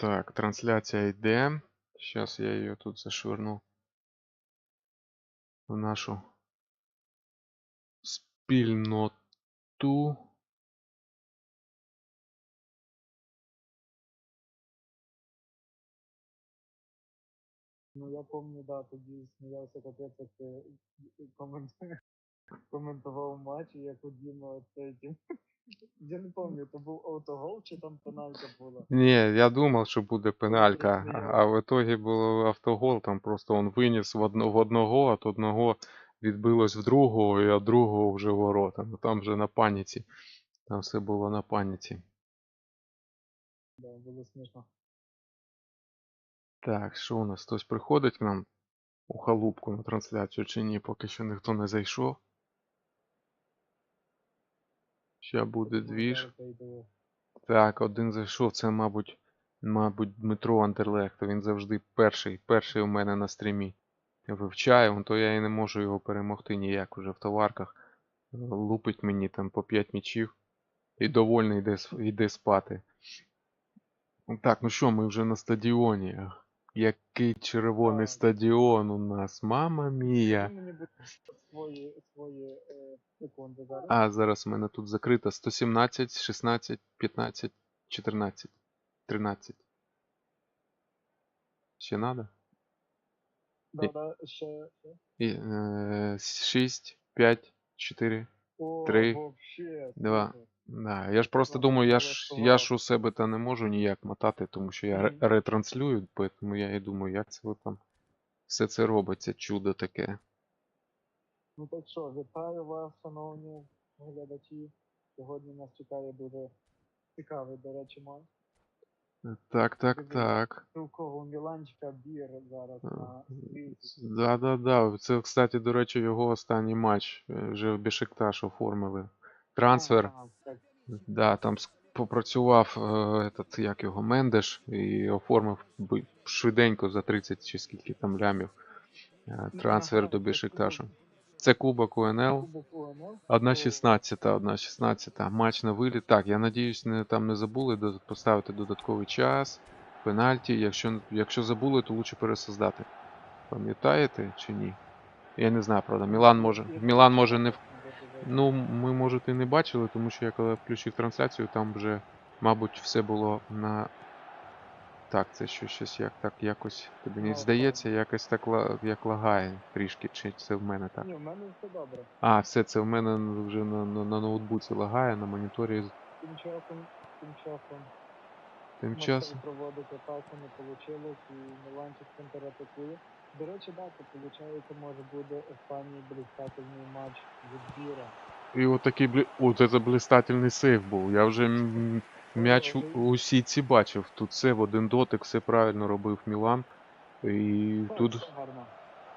Так, трансляція йде. Зараз я її тут зашвирну в нашу спільноту. Ну я помню, да, тоді сміявся капець, як ти комент... коментував матч, як у Діма цей. Я не пам'ятаю, то був автогол чи там пеналька була. Не, я думал, что будет пеналька, а- в итоге был автогол, там просто он вынес в, одно, в одного, от одного відбилось в другого, і від другого вже ворота. Ну там вже на паніці. Там все було на паніці. Да, було смішно. Так, що у нас? Хтось приходить к нам у халупку на трансляцію чи ні, поки що ніхто не зайшов. Ще буде двіж. Так, один зайшов, це, мабуть, мабуть, Дмитро Андерлехто. Він завжди перший, перший у мене на стрімі. Вивчає, то я і не можу його перемогти ніяк уже в товарках. Лупить мені там по 5 мічів. І довольний йде, йде спати. Так, ну що, ми вже на стадіоні. Який червоний стадіон у нас, мама мія. е. А, зараз у мене тут закрито 117, 16, 15, 14, 13. Ще надо? Да, да, ще, ще. І, е, 6, 5, 4. О, Три, вообще, два. супер. Да, я ж просто думаю, я ж, я ж у себе та не можу ніяк мотати, тому що я ретранслюю, тому я і думаю, як це ви там все це робиться, чудо таке. Ну так що, вітаю вас, шановні глядачі. Сьогодні нас чекає дуже цікавий, до речі, матч. Так, так, Дуже так. Цілково Міланчика бір зараз на стрільці. Да, да, да. Це, кстати, до речі, його останній матч. е, Вже в Бешикташ оформили. Трансфер. Да, там попрацював е, этот, як його, Мендеш і оформив швиденько за 30 чи скільки там лямів е, трансфер до кубок. Це Кубок УНЛ. 1.16, 1.16. Матч на виліт. Так, я надіюсь, не, там не забули поставити додатковий час, пенальті. Якщо, якщо забули, то лучше пересоздати. Пам'ятаєте чи ні? Я не знаю, правда. Мілан може. Мілан може не Ну, ми, може, і не бачили, тому що я коли включив трансляцію, там вже, мабуть, все було на. Так, це що щось як так якось. Тобі не Ну, здається, якось так як лагає трішки, чи це в мене так. Ні, в мене все добре. А, все, це в мене вже на, на, на ноутбуці лагає, на моніторі. Тим часом, тим часом Тим часом. проводить атаку, не вийшло, і Міланчик контратакує. До речі, так, то виходить, може буде останній блистательний матч відбіра. І отакий блі... О, це блистательний сейв був. Я вже м- м'яч у, у сітці бачив. Тут все в один дотик, все правильно робив Мілан. І Так, тут. все гарно.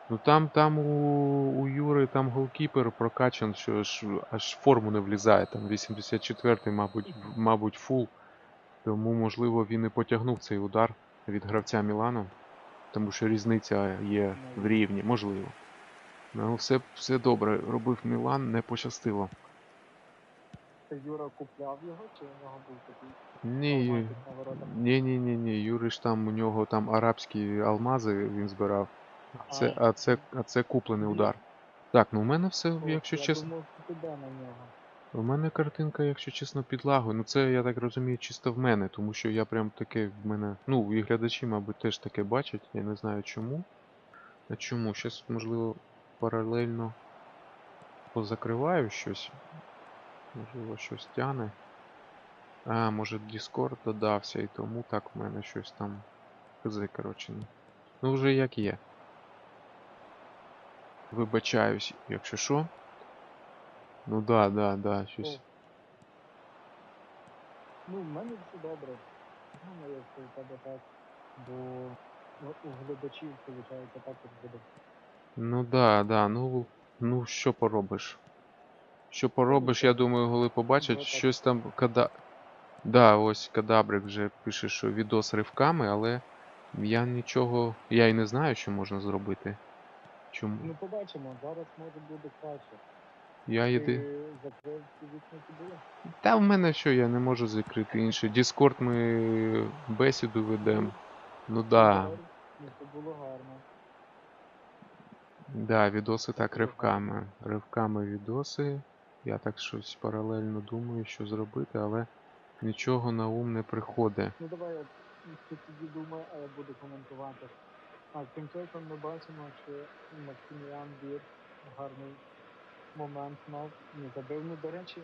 Ну там, там у, у Юри там голкіпер прокачан, що аж в форму не влізає. Там 84-й, мабуть, мабуть, фул. Тому, можливо, він і потягнув цей удар від гравця Мілану. Тому що різниця є в рівні, можливо. Ну, все, все добре. Робив Мілан, не пощастило. Юра купляв його, чи у нього був такий Ні, ні, ні, ні, ні. Ж там у нього там арабські алмази він збирав. А це, А. це, а це куплений удар. Так, ну у мене все, якщо чесно. думав, на нього. У мене картинка, якщо чесно, підлагою. Ну це, я так розумію, чисто в мене, тому що я прям таке в мене. Ну, і глядачі, мабуть, теж таке бачать. Я не знаю чому. А чому? Щас, можливо, паралельно позакриваю щось. Можливо, щось тяне. А, може Discord додався, і тому так в мене щось там. Хз, коротше. ну. Ну, вже як є. Вибачаюсь, якщо що. Ну да, да, да, щось. Ну, в мене все добре. Ну, якщо у тебе так, бо ну, у глядачів, виходить, так як буде. Ну да, да, ну, ну що поробиш? Що поробиш, я думаю, голи побачать, Ну, щось там када. Да, ось кадабрик вже пише, що відос ривками, але я нічого. Я і не знаю, що можна зробити. Чому? Ну, побачимо, зараз може буде краще. Я єди. Та в мене що, я не можу закрити інше. Діскорд ми бесіду ведемо. Ну да. Ну, це було гарно. Да, відоси так ривками. Ривками відоси. Я так щось паралельно думаю, що зробити, але нічого на ум не приходить. Ну давай, от, ти тоді думай, а я буду коментувати. А тим часом ми бачимо, що Максиміан Бір гарний момент мав. Не забив. Ну, до речі,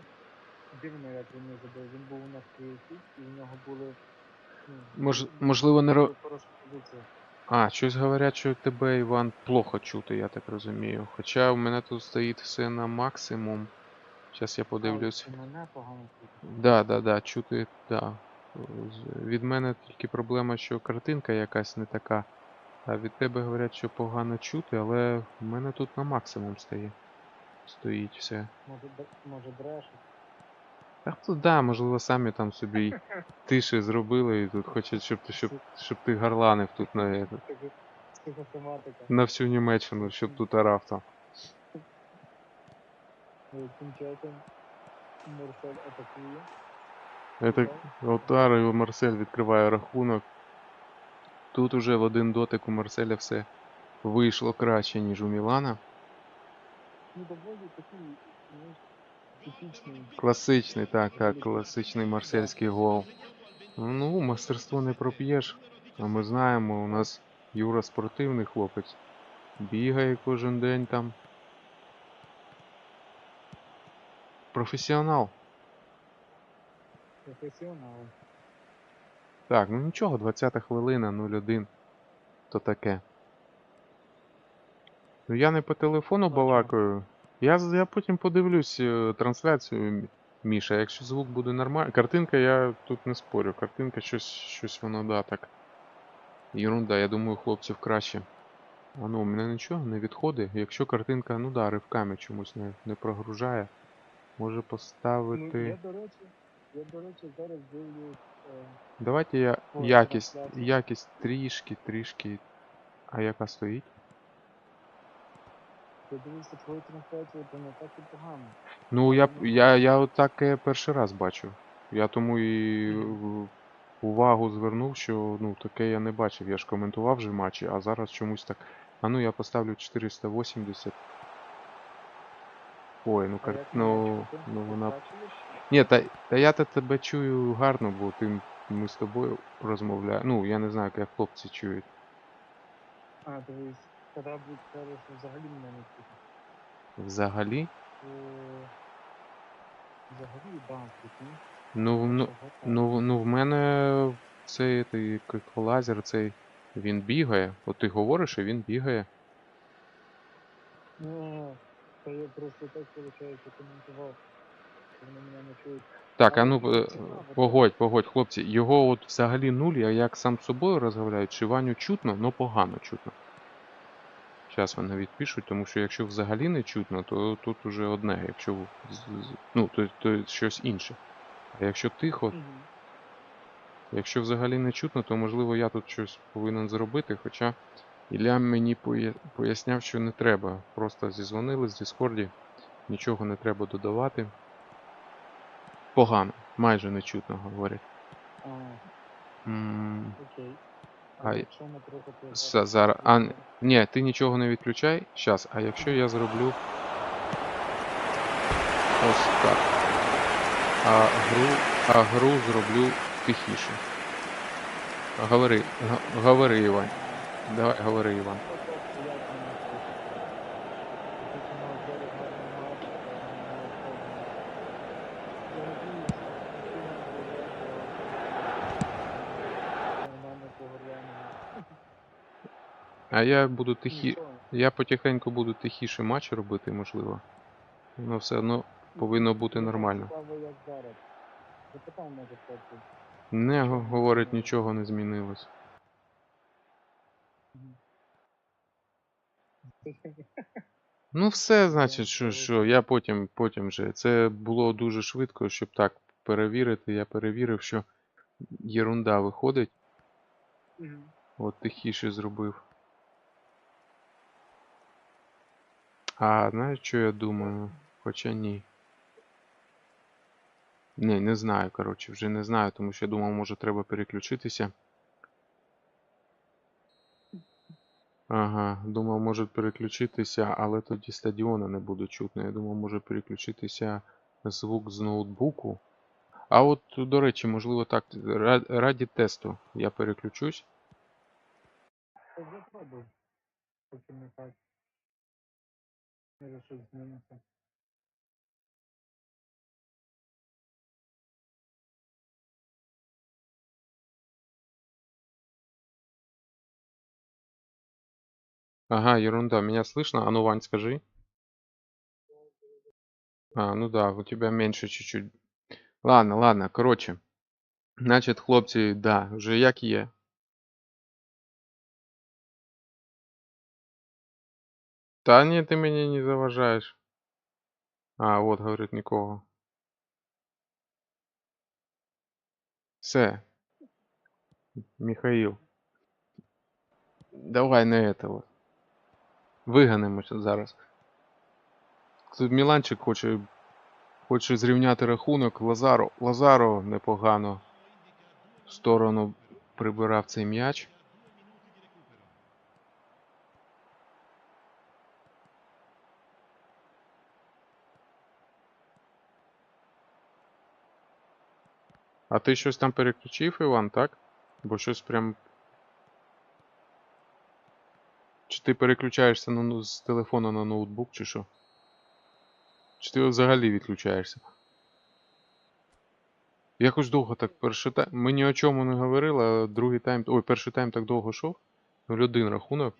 дивно, як він не забив. Він був на крисі, і в нього були. Ну, Мож, можливо, не ро... А, щось говорять, що тебе, Іван, плохо чути, я так розумію. Хоча у мене тут стоїть все на максимум. Зараз я подивлюсь. Мене погано чути. Да, да, да, чути, да. Від мене тільки проблема, що картинка якась не така. А від тебе говорять, що погано чути, але в мене тут на максимум стає. Стоїть все. Може, може брешуть. Так тут да, можливо, самі там собі тише зробили і тут хочуть, щоб ти, щоб, щоб ти горланив тут на, на всю Німеччину, щоб тут орав там. Тим часом Марсель атакує. Это Лаутаро і Марсель відкриває рахунок. Тут уже в один дотик у Марселя все вийшло краще, ніж у Мілана. Ну, доволі такий, знаєш, типічний. Класичний, так, так, класичний марсельський гол. Ну, мастерство не проп'єш. А ми знаємо, у нас Юра спортивний хлопець. Бігає кожен день там. Професіонал. професіонал. Так, ну нічого, 20 хвилина, 0-1. То таке. Ну я не по телефону балакаю. Я, я потім подивлюсь е, трансляцію, Міша. Якщо звук буде нормальний. Картинка я тут не спорю. Картинка щось, щось воно да так. Єрунда, я думаю, хлопців краще. А ну, у мене нічого не відходить. Якщо картинка, ну да, ривками чомусь не, не прогружає. Може Ну, поставити. я, до речі, я, до речі, зараз дивлюсь. Е, Давайте я Ой, якість, якість трішки, трішки. А яка стоїть? Я дивлюся твою трансляцію, то не так і погано. Ну, я, я, я от таке перший раз бачу. Я тому і увагу звернув, що ну, таке я не бачив. Я ж коментував вже матчі, а зараз чомусь так. А ну я поставлю 480. Ой, ну, кар... ну, ну вона. Ні, та, та я та тебе чую гарно, бо ти, ми з тобою розмовляємо. Ну, я не знаю, як хлопці чують. А, дивись, будь скажеш, що взагалі мене не чути. Взагалі. Е, Взагалі, да, прикинь. Ну, ну, Ну, ну в мене цей, цей лазер, цей він бігає. От ти говориш, і він бігає. Ну, Та я просто так, виходить, коментував. що Вони мене не чують. Так, а ну е, погодь, погодь, хлопці, його от взагалі нуль, а як сам з собою розмовляють, чи Ваню чутно, но погано чутно. Зараз вони відпишуть, тому що якщо взагалі не чутно, то тут уже одне, якщо ну, то, то щось інше. А якщо тихо, Мгм. Якщо взагалі не чутно, то можливо я тут щось повинен зробити, хоча Ілля мені поясняв, що не треба. Просто зізвонили з Діскорді, нічого не треба додавати. Погано, майже не чутно говорять. А, М, окей. А зараз. А, ні, ти нічого не відключай. Щас, а якщо я зроблю. Ось так. А гру, а гру зроблю тихіше. Говори, говори, Іван. Давай, говори, Іван. А я буду тихі. Я потихеньку буду тихіше матч робити, можливо. Воно все одно повинно бути нормально. Не говорить, нічого не змінилось. Ну, все, значить, що, що я потім, потім вже. Це було дуже швидко, щоб так перевірити. Я перевірив, що єрунда виходить. От тихіше зробив. А знаєш, що я думаю? Хоча ні. Ні, не знаю, коротше, вже не знаю, тому що я думав, може треба переключитися. Ага, думав, може переключитися, але тоді стадіона не буде чутно. Я думав, може переключитися звук з ноутбуку. А от, до речі, можливо, так, раді тесту я переключусь. Та вже пробуй. Поки не так. Може. Ага, ерунда, меня слышно? А ну, Вань, скажи. А, ну да, у тебя меньше чуть-чуть. Ладно, ладно, короче. Значить, хлопці, да, вже як є. Та ні, ти мені не заважаєш. А, от, говорить, нікого. Все. Михаил. Давай не этого. Виганимося зараз. Тут Міланчик хоче, хоче зрівняти рахунок. Лазаро, Лазаро непогано в сторону прибирав цей м'яч. А ти щось там переключив, Іван, так? Бо щось прям. Чи ти переключаєшся на, ну- з телефона на ноутбук, чи що? Чи ти взагалі відключаєшся? Якось довго так перший тайм. Ми ні о чому не говорили, а другий тайм. Ой, перший тайм так довго йшов. 0-1 рахунок.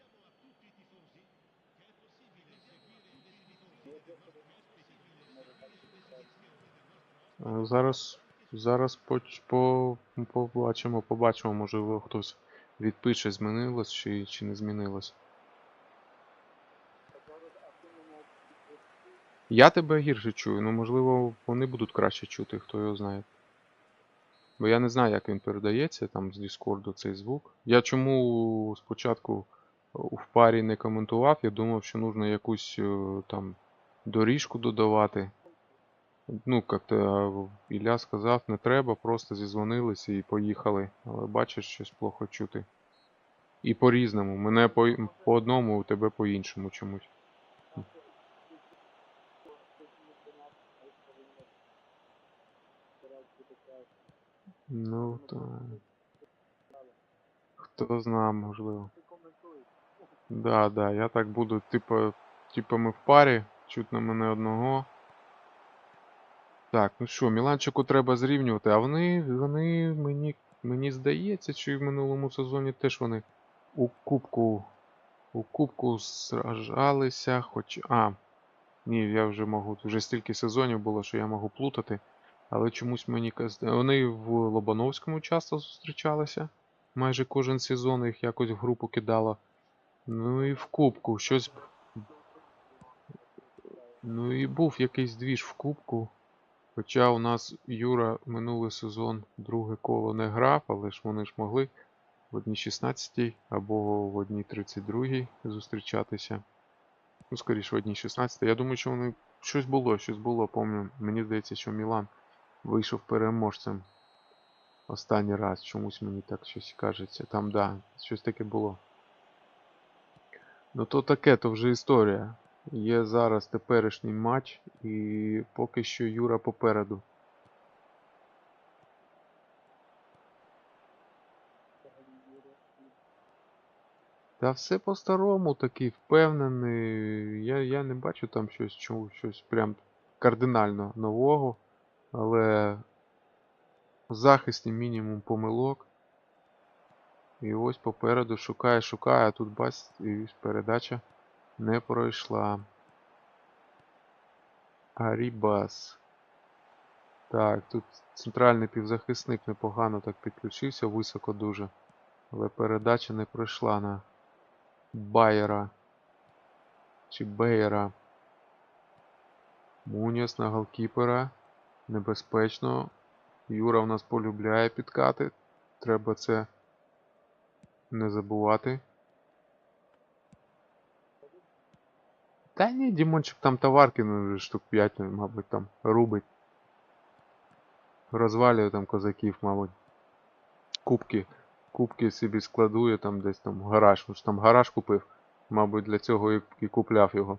Е, Зараз, зараз поч- по, побачимо, побачимо, можливо, хтось відпише, змінилось чи, чи не змінилось. Я тебе гірше чую, ну можливо вони будуть краще чути, хто його знає. Бо я не знаю, як він передається там з Discord цей звук. Я чому спочатку в парі не коментував, я думав, що нужно якусь е, там доріжку додавати. Ну, як-то Ілля сказав, не треба, просто зізвонилися і поїхали. Але бачиш, щось плохо чути. І по-різному. Мене по, по одному, у тебе по іншому чомусь. Ну, так. Хто знає, можливо. Да, да, я так буду, типу, типу ми в парі, чутно мене одного. Так, ну що, Міланчику треба зрівнювати, а вони, вони, мені, мені здається, що і в минулому сезоні теж вони у кубку, у кубку сражалися, хоч, а, ні, я вже можу, вже стільки сезонів було, що я можу плутати, але чомусь мені вони в Лобановському часто зустрічалися, майже кожен сезон їх якось в групу кидало. Ну і в кубку щось. Ну і був якийсь двіж в кубку. Хоча у нас Юра минулий сезон друге коло не грав, але ж вони ж могли в одній 16 або в одній 32 зустрічатися. Ну, скоріше, в одній 16. Я думаю, що вони щось було, щось було, помню. Мені здається, що Мілан вийшов переможцем останній раз. Чомусь мені так щось кажеться. Там, да, щось таке було. Ну то таке, то вже історія. Є зараз теперішній матч, і поки що Юра попереду. Та все по-старому такий впевнений. Я, я не бачу там щось, чому, щось прям кардинально нового. Але в захисті мінімум помилок. І ось попереду шукає, шукає, а тут бац, і передача не пройшла. Арібас. Так, тут центральний півзахисник непогано так підключився, високо дуже. Але передача не пройшла на Байера. Чи Бейера. Муніс на голкіпера. Небезпечно. Юра в нас полюбляє підкати. Треба це не забувати. Та ні, Дімончик там товарки, ну, штук 5, мабуть, там рубить. Розвалює там козаків, мабуть. Кубки. Кубки собі складує там десь там гараж. Він там гараж купив. Мабуть, для цього і, і купляв його.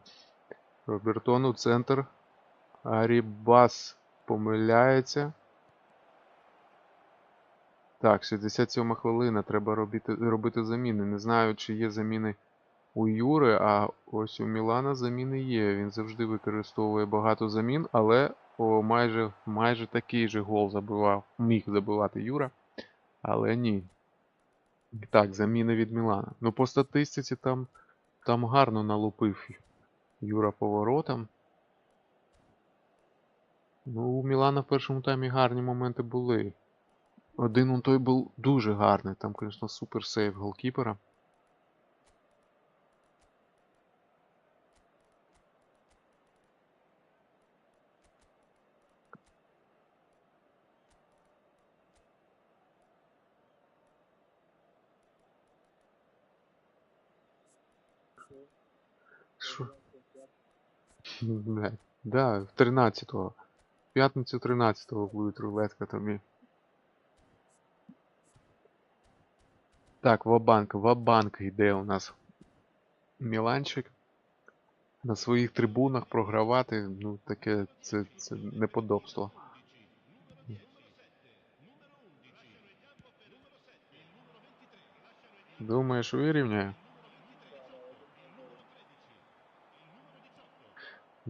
Робертону центр. Арібас помиляється. Так, 67 хвилина. Треба робити, робити заміни. Не знаю, чи є заміни у Юри, а ось у Мілана заміни є. Він завжди використовує багато замін, але о, майже, майже такий же гол забивав. Міг забивати Юра. Але ні. Так, заміни від Мілана. Ну по статистиці там, там гарно налупив Юра поворотом. Ну, у Мілана в першому таймі гарні моменти були. Один он той був дуже гарний. Там, звісно, супер сейв голкіпера. Блядь. Да, 13-го. В п'ятницю 13-го буде рулетка тобі. Так, Вабанк. Вабанк йде у нас. Міланчик. На своїх трибунах програвати, ну таке це, це неподобство. Думаєш, вирівняє?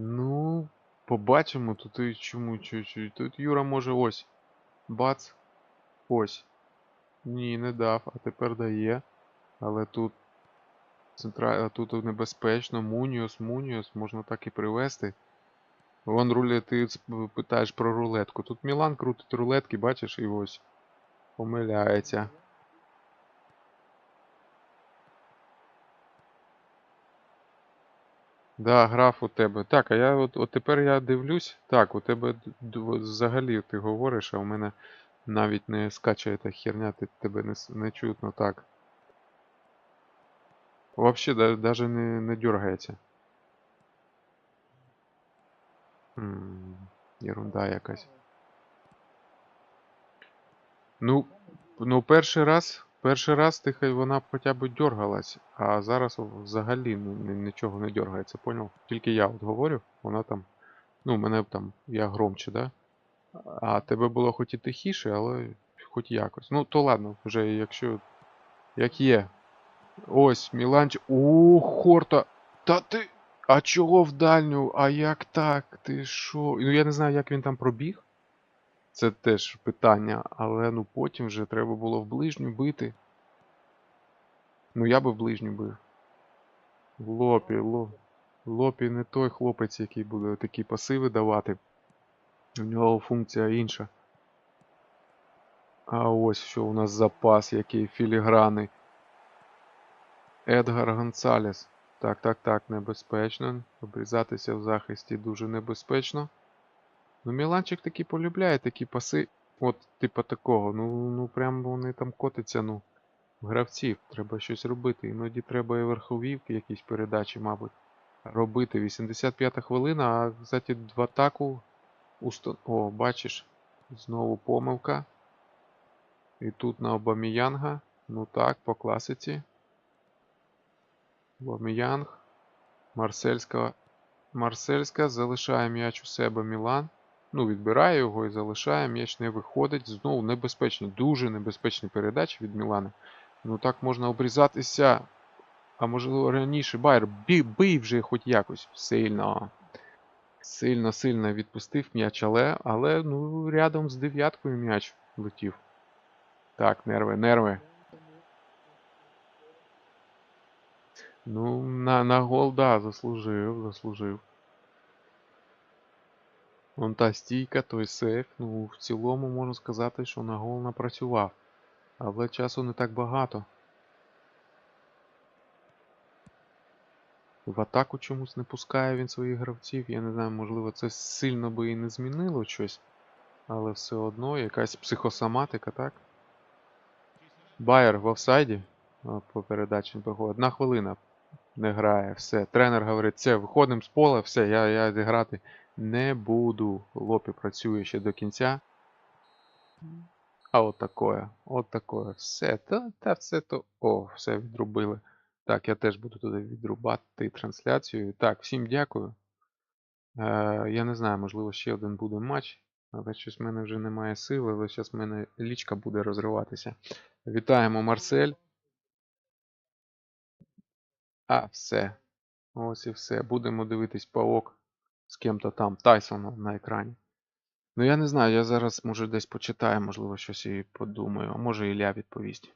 Ну, побачимо. Тут і чому чуть-чуть. Тут Юра може ось. Бац. Ось. Ні, не дав, а тепер дає. Але тут. Центра... Тут небезпечно. Муніос, Муніос, можна так і привести. Вон рулет, ти питаєш про рулетку. Тут Мілан крутить рулетки, бачиш, і ось. Помиляється. Да, граф у тебе. Так, а я от, от тепер я дивлюсь. Так, у тебе взагалі ти говориш, а у мене навіть не скачає та херня, ти, тебе не, не чутно так. Да, даже не, не дергається. М, Ерунда якась. Ну, ну перший раз, перший раз ти хай вона б хоча б дергалась, а зараз взагалі ну, нічого не дергається, поняв? Тільки я от говорю, вона там, ну, мене там, я громче, да? А тебе було хоч і тихіше, але хоч якось. Ну, то ладно, вже якщо. Як є. Ось, Міланч. О, Хорта! Та ти. А чого в дальню? А як так? Ти що? Ну я не знаю, як він там пробіг. Це теж питання, але ну потім вже треба було в ближню бити. Ну я би в ближню бив. Лопі, ло... Лопі не той хлопець, який буде такі пасиви давати. У нього функція інша. А ось що у нас запас, який філіграни. Едгар Гонсалес. Так, так, так, небезпечно. Обрізатися в захисті дуже небезпечно. Ну, Міланчик таки полюбляє такі паси. От, типа такого. Ну, ну прям вони там котяться, ну. Гравців. Треба щось робити. Іноді треба і верховівки якісь передачі, мабуть. Робити. 85 хвилина, а кстати, в атаку. Уста... О, бачиш. Знову помилка. І тут на Обаміянга. Ну так, по класиці. Обаміянг. Марсельська. Марсельська залишає м'яч у себе Мілан. Ну, відбирає його і залишає, м'яч не виходить. Знову небезпечні, дуже небезпечні передачі від Мілана. Ну так можна обрізатися. А можливо раніше Байер бій, бий вже хоч якось. Сильно. Сильно, сильно відпустив м'яч, але, але ну, рядом з дев'яткою м'яч летів. Так, нерви, нерви. Ну, на, на гол, да, заслужив, заслужив. Вон та стійка, той сейф. Ну, в цілому можна сказати, що на гол напрацював. Але часу не так багато. В атаку чомусь не пускає він своїх гравців. Я не знаю, можливо, це сильно би і не змінило щось. Але все одно якась психосоматика, так? Байер в офсайді. По передачі БГ. Одна хвилина. Не грає, все. Тренер говорить, все, виходимо з поля, все, я, я зіграти не буду. Лопі працює ще до кінця. А от такое, от такое. Все, та, та все то. О, все відрубили. Так, я теж буду туди відрубати трансляцію. Так, всім дякую. Е, я не знаю, можливо, ще один буде матч. Але щось в мене вже немає сили, але зараз в мене лічка буде розриватися. Вітаємо Марсель. А, все. Ось і все. Будемо дивитись паок з ким-то там, Тайсоном на екрані. Ну я не знаю, я зараз може десь почитаю, можливо, щось і подумаю, а може Ілля відповість.